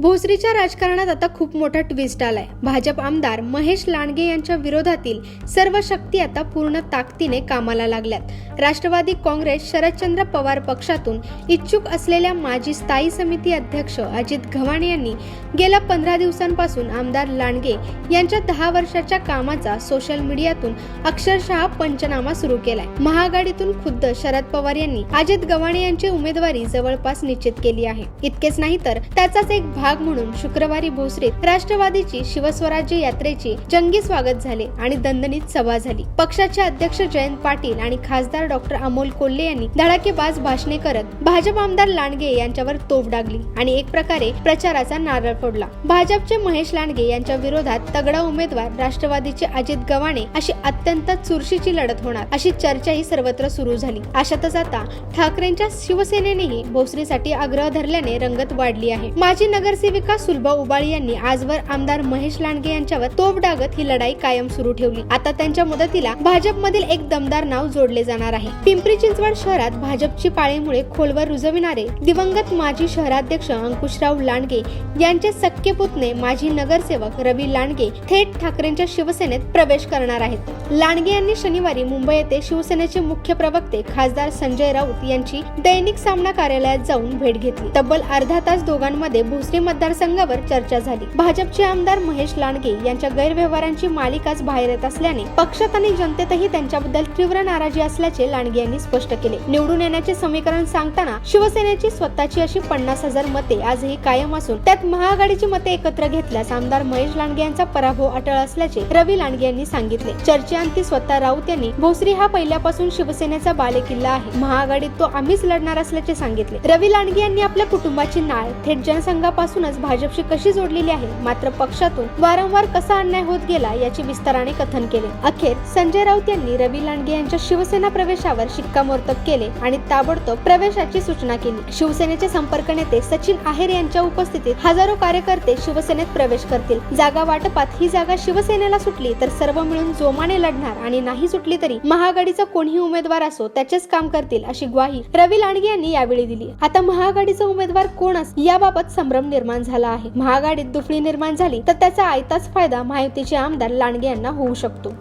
भोसरीच्या राजकारणात आता खूप मोठा ट्विस्ट आलाय. भाजप आमदार महेश लांडगे यांच्या विरोधातील सर्व शक्ती आता पूर्ण ताकदीने कामाला लागल्यात. राष्ट्रवादी काँग्रेस शरदचंद्र पवार पक्षातून इच्छुक असलेल्या माजी स्थायी समिती अध्यक्ष अजित गव्हाणे यांनी गेल्या पंधरा दिवसांपासून आमदार लांडगे यांच्या दहा वर्षाच्या कामाचा सोशल मीडियातून अक्षरशः पंचनामा सुरू केलाय. महाआघाडीतून खुद्द शरद पवार यांनी अजित गव्हाणे यांची उमेदवारी जवळपास निश्चित केली आहे. इतकेच नाही तर त्याचाच एक भाग म्हणून शुक्रवारी भोसरीत राष्ट्रवादीची शिवस्वराज्य यात्रेची जंगी स्वागत झाले आणि दणदणीत सभा झाली. पक्षाचे अध्यक्ष जयंत पाटील आणि खासदार डॉक्टर अमोल कोल्हे यांनी धडाकेबाज भाषणे करत भाजप आमदार लांडगे यांच्यावर तोफ डागली आणि एक प्रकारे प्रचाराचा नारळ फोडला. भाजपचे महेश लांडगे यांच्या विरोधात तगडा उमेदवार राष्ट्रवादीचे अजित गव्हाणे अशी अत्यंत चुरशीची लढत होणार अशी चर्चाही सर्वत्र सुरू झाली. अशातच आता ठाकरेंच्या शिवसेनेनेही भोसरीसाठी आग्रह धरल्याने रंगत वाढली आहे. माजी नगर नगरसेविका सुलभा उबाळी यांनी आजवर आमदार महेश लांडगे यांच्यावर तोफ डागत ही लढाई कायम सुरू ठेवली. आता त्यांच्या मदतीला भाजपमधील एक दमदार नाव जोडले जाणार आहे. पिंपरी चिंचवड शहरात भाजपची पाळीमुळे खोलवर रुजविणारे दिवंगत माजी शहराध्यक्ष अंकुशराव लांडगे यांचे सख्खे पुतणे माजी नगरसेवक रवी लांडगे थेट ठाकरेंच्या शिवसेनेत प्रवेश करणार आहेत. लांडगे यांनी शनिवारी मुंबई येथे शिवसेनेचे मुख्य प्रवक्ते खासदार संजय राऊत यांची दैनिक सामना कार्यालयात जाऊन भेट घेतली. तब्बल अर्धा तास दोघांमध्ये भोसरी मतदारसंघावर चर्चा झाली. भाजपचे आमदार महेश लांडगे यांच्या गैरव्यवहारांची मालिकाच बाहेर येत असल्याने पक्षात आणि जनतेतही त्यांच्याबद्दल तीव्र नाराजी असल्याचे लांडगे यांनी स्पष्ट केले. निवडून येण्याचे समीकरण सांगताना शिवसेनेची स्वतःची अशी पन्नास हजार मते आजही कायम असून त्यात महाआघाडीची मते एकत्र घेतल्यास आमदार महेश लांडगे यांचा पराभव अटळ असल्याचे रवी लांडगे यांनी सांगितले. चर्चेअंती स्वतः राऊत यांनी भोसरी हा पहिल्यापासून शिवसेनेचा बालेकिल्ला आहे. महाआघाडीत तो आम्हीच लढणार असल्याचे सांगितले. रवी लांडगे यांनी आपल्या कुटुंबाची नाळ थेट जनसंघापासून जनसंघापासूनच भाजपशी कशी जोडलेली आहे? मात्र पक्षातून वारंवार कसा अन्याय होत गेला याचे विस्ताराने कथन केले. अखेर संजय राऊत यांनी रवी लांडगे यांच्या शिवसेना प्रवेशावर शिक्कामोर्तब केले आणि ताबडतोब प्रवेशाची सूचना केली. शिवसेनेचे संपर्क नेते सचिन आहेर यांच्या उपस्थितीत हजारो कार्यकर्ते शिवसेनेत प्रवेश करतील. जागा वाटपात ही जागा शिवसेनेला सुटली तर सर्व मिळून जोमाने लढणार आणि नाही सुटली तरी महाआघाडीचा कोणीही उमेदवार असो त्याचेच काम करतील अशी ग्वाही रवी लांडगे यांनी यावेळी दिली. आता महाआघाडीचा उमेदवार कोण याबाबत संभ्रम निर्माण निर्माण झाला आहे. महागाडीत दुफळी निर्माण झाली तर त्याचा आयताच फायदा महायुतीचे आमदार लांडगे यांना होऊ शकतो.